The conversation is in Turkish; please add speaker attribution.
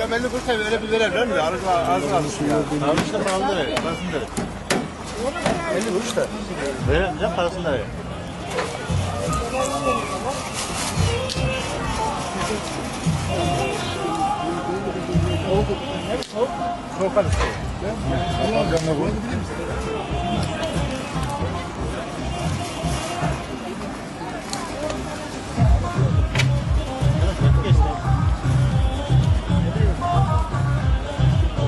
Speaker 1: Temelli fırsat verebilirler değil mi? Arız var, arız var. Abi işte parasını da ver, parasını da ver.
Speaker 2: 50 kuruş da.
Speaker 1: Ya parasını da ver.
Speaker 3: Soğuk alıştı. Allah canına koy.